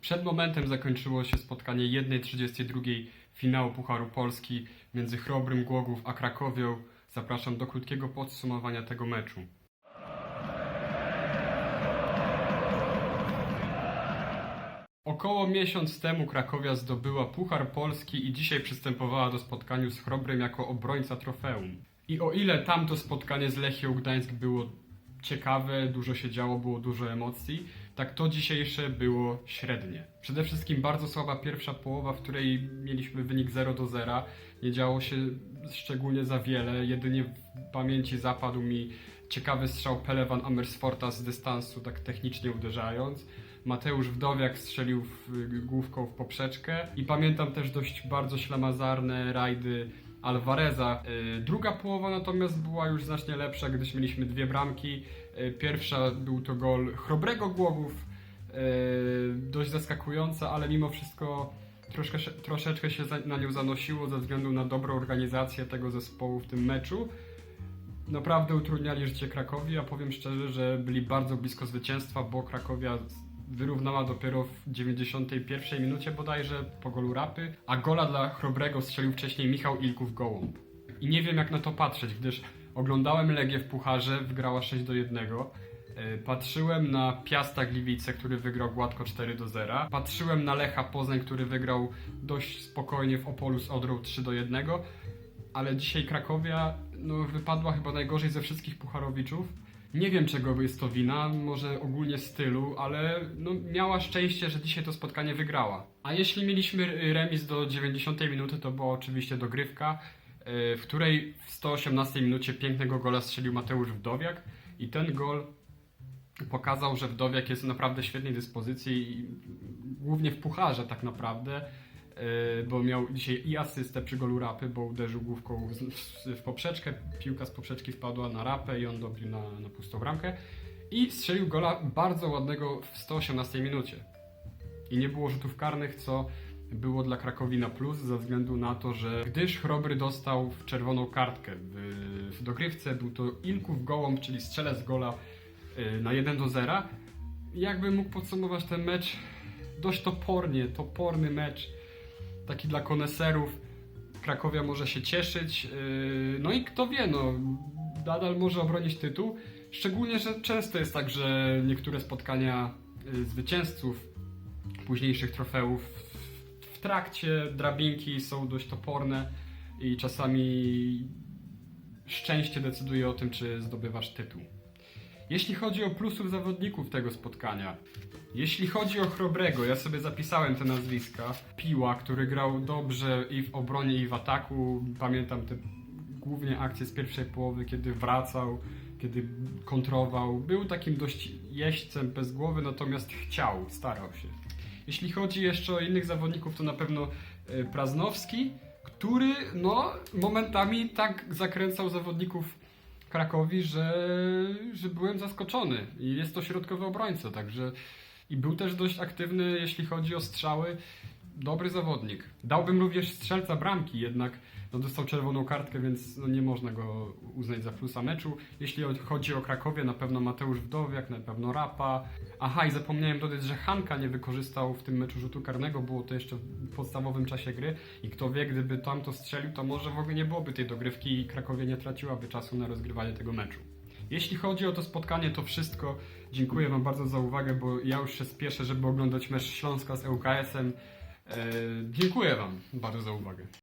Przed momentem zakończyło się spotkanie 1.32 finału Pucharu Polski między Chrobrym Głogów a Krakowią. Zapraszam do krótkiego podsumowania tego meczu. Około miesiąc temu Krakowia zdobyła Puchar Polski i dzisiaj przystępowała do spotkania z Chrobrym jako obrońca trofeum. I o ile tamto spotkanie z Lechią Gdańsk było ciekawe, dużo się działo, było dużo emocji, tak to dzisiejsze było średnie. Przede wszystkim bardzo słaba pierwsza połowa, w której mieliśmy wynik 0 do 0. Nie działo się szczególnie za wiele, jedynie w pamięci zapadł mi ciekawy strzał Pelewan Amersforta z dystansu, tak technicznie uderzając. Mateusz Wdowiak strzelił w, główką w poprzeczkę i pamiętam też dość bardzo ślamazarne rajdy Alvareza. Y, Druga połowa natomiast była już znacznie lepsza, gdyż mieliśmy dwie bramki. Y, Pierwsza był to gol Chrobrego Głogów, y, dość zaskakująca, ale mimo wszystko troszkę, troszeczkę się na nią zanosiło ze względu na dobrą organizację tego zespołu w tym meczu. Naprawdę utrudniali życie Krakowi, a powiem szczerze, że byli bardzo blisko zwycięstwa, bo Krakowia wyrównała dopiero w 91 minucie bodajże po golu Rapy, a gola dla Chrobrego strzelił wcześniej Michał Ilków Gołąb. I nie wiem jak na to patrzeć, gdyż oglądałem Legię w Pucharze, wygrała 6 do 1. E, Patrzyłem na Piasta Gliwice, który wygrał gładko 4 do 0. Patrzyłem na Lecha Poznań, który wygrał dość spokojnie w Opolu z Odrą 3 do 1 ale dzisiaj Krakowia no, wypadła chyba najgorzej ze wszystkich pucharowiczów. Nie wiem czego jest to wina, może ogólnie stylu, ale no, miała szczęście, że dzisiaj to spotkanie wygrała. A jeśli mieliśmy remis do 90 minuty, to była oczywiście dogrywka, e, w której w 118 minucie pięknego gola strzelił Mateusz Wdowiak i ten gol pokazał, że Wdowiak jest w naprawdę świetnej dyspozycji, głównie w pucharze tak naprawdę, bo miał dzisiaj i asystę przy golu Rapy, bo uderzył główką w- poprzeczkę, piłka z poprzeczki wpadła na Rapę i on dobił na, na pustą bramkę i strzelił gola bardzo ładnego w 118 minucie. I nie było rzutów karnych, co było dla Krakowi na plus, ze względu na to, że gdyż Chrobry dostał w czerwoną kartkę w, w dogrywce, był to Ilków Gołąb, czyli strzelec gola y, na 1 do 0. Jakbym mógł podsumować ten mecz dość topornie, toporny mecz, taki dla koneserów. Krakowia może się cieszyć, yy, no i kto wie, no, nadal może obronić tytuł. Szczególnie, że często jest tak, że niektóre spotkania y, zwycięzców późniejszych trofeów w trakcie drabinki są dość toporne i czasami szczęście decyduje o tym, czy zdobywasz tytuł. Jeśli chodzi o plusów zawodników tego spotkania, jeśli chodzi o Chrobrego, ja sobie zapisałem te nazwiska. Piła, który grał dobrze i w obronie, i w ataku. Pamiętam te głównie akcje z pierwszej połowy, kiedy wracał, kiedy kontrował. Był takim dość jeźdźcem bez głowy, natomiast chciał, starał się. Jeśli chodzi jeszcze o innych zawodników, to na pewno e, Praznowski, który no, momentami tak zakręcał zawodników Krakowi, że, że byłem zaskoczony. I jest to środkowy obrońca, także i był też dość aktywny, jeśli chodzi o strzały. Dobry zawodnik. Dałbym również strzelca bramki, jednak no, dostał czerwoną kartkę, więc no, nie można go uznać za plusa meczu. Jeśli chodzi o Krakowie, na pewno Mateusz Wdowiak, na pewno Rapa. Aha, i zapomniałem dodać, że Hanka nie wykorzystał w tym meczu rzutu karnego, było to jeszcze w podstawowym czasie gry i kto wie, gdyby tam to strzelił, to może w ogóle nie byłoby tej dogrywki i Krakowie nie traciłaby czasu na rozgrywanie tego meczu. Jeśli chodzi o to spotkanie, to wszystko. Dziękuję Wam bardzo za uwagę, bo ja już się spieszę, żeby oglądać mecz Śląska z ŁKS-em. Eee, dziękuję Wam bardzo za uwagę.